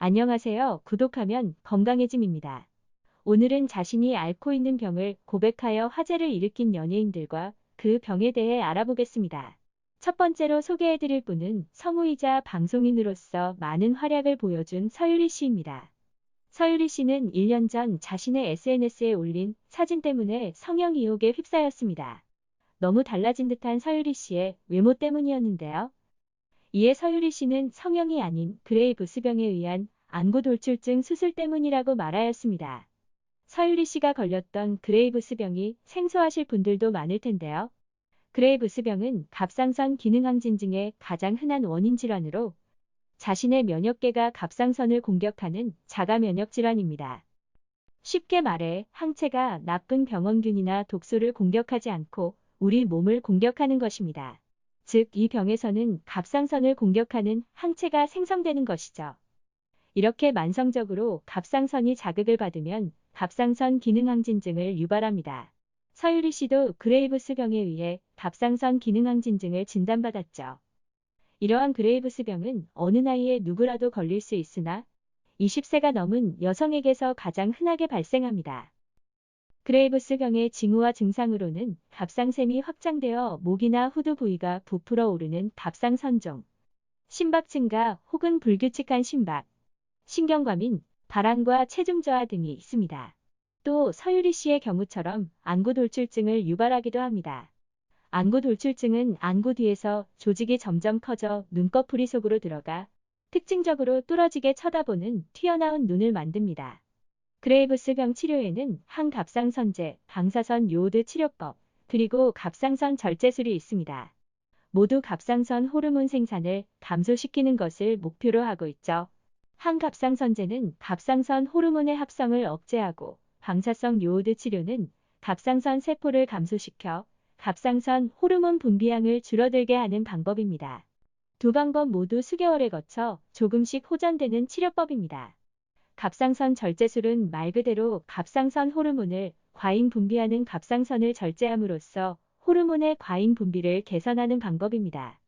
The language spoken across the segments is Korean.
안녕하세요. 구독하면 건강해짐입니다. 오늘은 자신이 앓고 있는 병을 고백하여 화제를 일으킨 연예인들과 그 병에 대해 알아보겠습니다. 첫 번째로 소개해드릴 분은 성우이자 방송인으로서 많은 활약을 보여준 서유리 씨입니다. 서유리 씨는 1년 전 자신의 SNS에 올린 사진 때문에 성형 의혹에 휩싸였습니다. 너무 달라진 듯한 서유리 씨의 외모 때문이었는데요. 이에 서유리 씨는 성형이 아닌 그레이브 스병에 의한 안구돌출증 수술 때문이라고 말하였습니다. 서유리 씨가 걸렸던 그레이브스 병이 생소하실 분들도 많을 텐데요. 그레이브스 병은 갑상선 기능항진증의 가장 흔한 원인 질환으로 자신의 면역계가 갑상선을 공격하는 자가 면역 질환입니다. 쉽게 말해 항체가 나쁜 병원균이나 독소를 공격하지 않고 우리 몸을 공격하는 것입니다. 즉, 이 병에서는 갑상선을 공격하는 항체가 생성되는 것이죠. 이렇게 만성적으로 갑상선이 자극을 받으면 갑상선 기능항진증을 유발합니다. 서유리 씨도 그레이브스 병에 의해 갑상선 기능항진증을 진단받았죠. 이러한 그레이브스 병은 어느 나이에 누구라도 걸릴 수 있으나 20세가 넘은 여성에게서 가장 흔하게 발생합니다. 그레이브스병의 징후와 증상으로는 갑상샘이 확장되어 목이나 후두 부위가 부풀어 오르는 갑상선종, 심박 증가 혹은 불규칙한 심박, 신경과민, 발한과 체중 저하 등이 있습니다. 또 서유리 씨의 경우처럼 안구 돌출증을 유발하기도 합니다. 안구 돌출증은 안구 뒤에서 조직이 점점 커져 눈꺼풀이 속으로 들어가 특징적으로 뚫어지게 쳐다보는 튀어나온 눈을 만듭니다. 그레이브스병 치료에는 항갑상선제, 방사선 요오드 치료법, 그리고 갑상선 절제술이 있습니다. 모두 갑상선 호르몬 생산을 감소시키는 것을 목표로 하고 있죠. 항갑상선제는 갑상선 호르몬의 합성을 억제하고 방사성 요오드 치료는 갑상선 세포를 감소시켜 갑상선 호르몬 분비량을 줄어들게 하는 방법입니다. 두 방법 모두 수개월에 거쳐 조금씩 호전되는 치료법입니다. 갑상선 절제술은 말 그대로 갑상선 호르몬을 과잉 분비하는 갑상선을 절제함으로써 호르몬의 과잉 분비를 개선하는 방법입니다.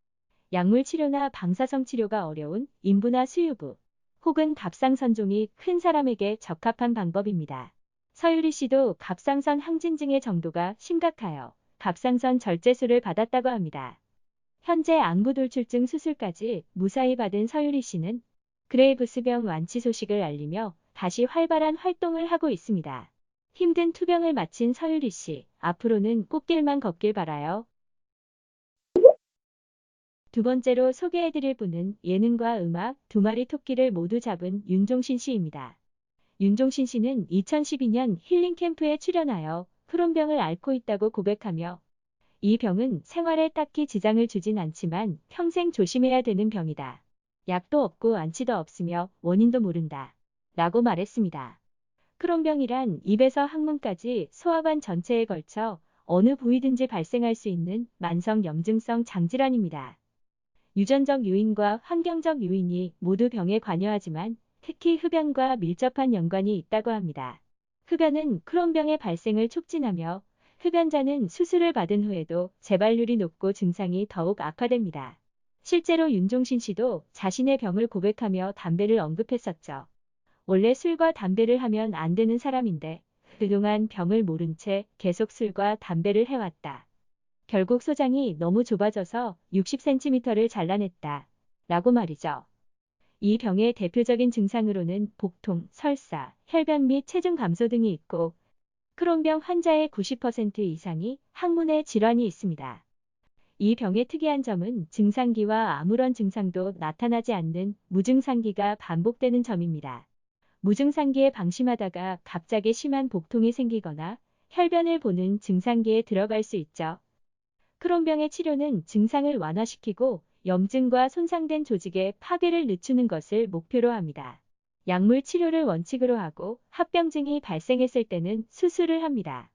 약물 치료나 방사성 치료가 어려운 인부나 수유부 혹은 갑상선종이 큰 사람에게 적합한 방법입니다. 서유리 씨도 갑상선 항진증의 정도가 심각하여 갑상선 절제술을 받았다고 합니다. 현재 안구돌출증 수술까지 무사히 받은 서유리 씨는 그레이브스병 완치 소식을 알리며 다시 활발한 활동을 하고 있습니다. 힘든 투병을 마친 서유리 씨, 앞으로는 꽃길만 걷길 바라요. 두 번째로 소개해드릴 분은 예능과 음악 두 마리 토끼를 모두 잡은 윤종신 씨입니다. 윤종신 씨는 2012년 힐링 캠프에 출연하여 크론병을 앓고 있다고 고백하며 이 병은 생활에 딱히 지장을 주진 않지만 평생 조심해야 되는 병이다. 약도 없고 안치도 없으며 원인도 모른다. 라고 말했습니다. 크론병이란 입에서 항문까지 소화관 전체에 걸쳐 어느 부위든지 발생할 수 있는 만성 염증성 장질환입니다. 유전적 요인과 환경적 요인이 모두 병에 관여하지만 특히 흡연과 밀접한 연관이 있다고 합니다. 흡연은 크론병의 발생을 촉진하며 흡연자는 수술을 받은 후에도 재발률이 높고 증상이 더욱 악화됩니다. 실제로 윤종신 씨도 자신의 병을 고백하며 담배를 언급했었죠. 원래 술과 담배를 하면 안 되는 사람인데 그동안 병을 모른 채 계속 술과 담배를 해왔다. 결국 소장이 너무 좁아져서 60cm를 잘라냈다. 라고 말이죠. 이 병의 대표적인 증상으로는 복통, 설사, 혈변 및 체중 감소 등이 있고 크론병 환자의 90% 이상이 항문에 질환이 있습니다. 이 병의 특이한 점은 증상기와 아무런 증상도 나타나지 않는 무증상기가 반복되는 점입니다. 무증상기에 방심하다가 갑자기 심한 복통이 생기거나 혈변을 보는 증상기에 들어갈 수 있죠. 크론병의 치료는 증상을 완화시키고 염증과 손상된 조직의 파괴를 늦추는 것을 목표로 합니다. 약물 치료를 원칙으로 하고 합병증이 발생했을 때는 수술을 합니다.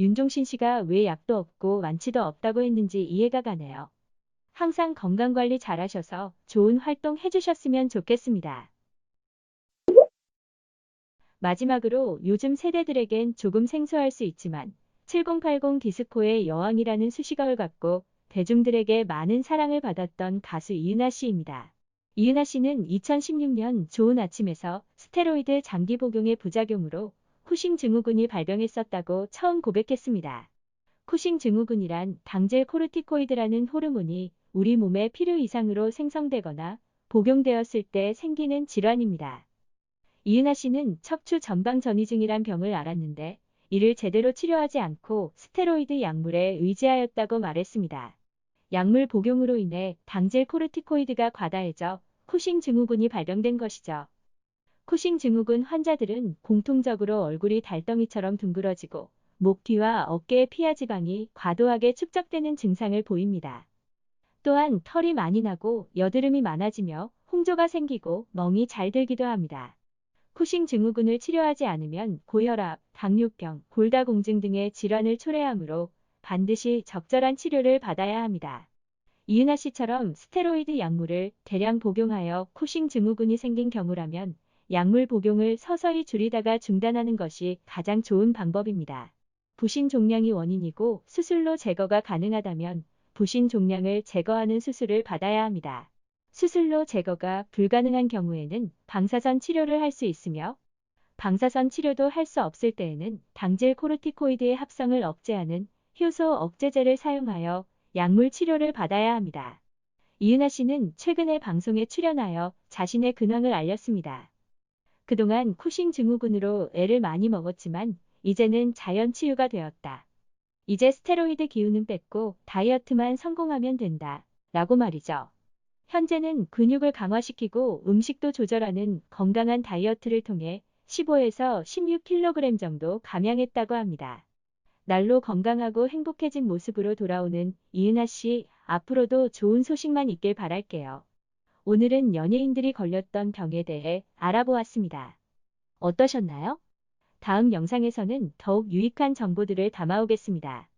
윤종신 씨가 왜 약도 없고 완치도 없다고 했는지 이해가 가네요. 항상 건강관리 잘하셔서 좋은 활동 해주셨으면 좋겠습니다. 마지막으로 요즘 세대들에겐 조금 생소할 수 있지만 7080 디스코의 여왕이라는 수식어를 갖고 대중들에게 많은 사랑을 받았던 가수 이은하 씨입니다. 이은하 씨는 2016년 좋은 아침에서 스테로이드 장기 복용의 부작용으로 쿠싱 증후군이 발병했었다고 처음 고백했습니다. 쿠싱 증후군이란 당질 코르티코이드라는 호르몬이 우리 몸에 필요 이상으로 생성되거나 복용되었을 때 생기는 질환입니다. 이은하 씨는 척추 전방 전이증이란 병을 앓았는데 이를 제대로 치료하지 않고 스테로이드 약물에 의지하였다고 말했습니다. 약물 복용으로 인해 당질 코르티코이드가 과다해져 쿠싱 증후군이 발병된 것이죠. 쿠싱 증후군 환자들은 공통적으로 얼굴이 달덩이처럼 둥그러지고 목 뒤와 어깨의 피하 지방이 과도하게 축적되는 증상을 보입니다. 또한 털이 많이 나고 여드름이 많아지며 홍조가 생기고 멍이 잘 들기도 합니다. 쿠싱 증후군을 치료하지 않으면 고혈압, 당뇨병, 골다공증 등의 질환을 초래하므로 반드시 적절한 치료를 받아야 합니다. 이은하 씨처럼 스테로이드 약물을 대량 복용하여 쿠싱 증후군이 생긴 경우라면 약물 복용을 서서히 줄이다가 중단하는 것이 가장 좋은 방법입니다. 부신 종양이 원인이고 수술로 제거가 가능하다면 부신 종양을 제거하는 수술을 받아야 합니다. 수술로 제거가 불가능한 경우에는 방사선 치료를 할 수 있으며 방사선 치료도 할 수 없을 때에는 당질 코르티코이드의 합성을 억제하는 효소 억제제를 사용하여 약물 치료를 받아야 합니다. 이은하 씨는 최근에 방송에 출연하여 자신의 근황을 알렸습니다. 그동안 쿠싱 증후군으로 애를 많이 먹었지만 이제는 자연 치유가 되었다. 이제 스테로이드 기운은 뺐고 다이어트만 성공하면 된다. 라고 말이죠. 현재는 근육을 강화시키고 음식도 조절하는 건강한 다이어트를 통해 15에서 16kg 정도 감량했다고 합니다. 날로 건강하고 행복해진 모습으로 돌아오는 이은하 씨, 앞으로도 좋은 소식만 있길 바랄게요. 오늘은 연예인들이 걸렸던 병에 대해 알아보았습니다. 어떠셨나요? 다음 영상에서는 더욱 유익한 정보들을 담아오겠습니다.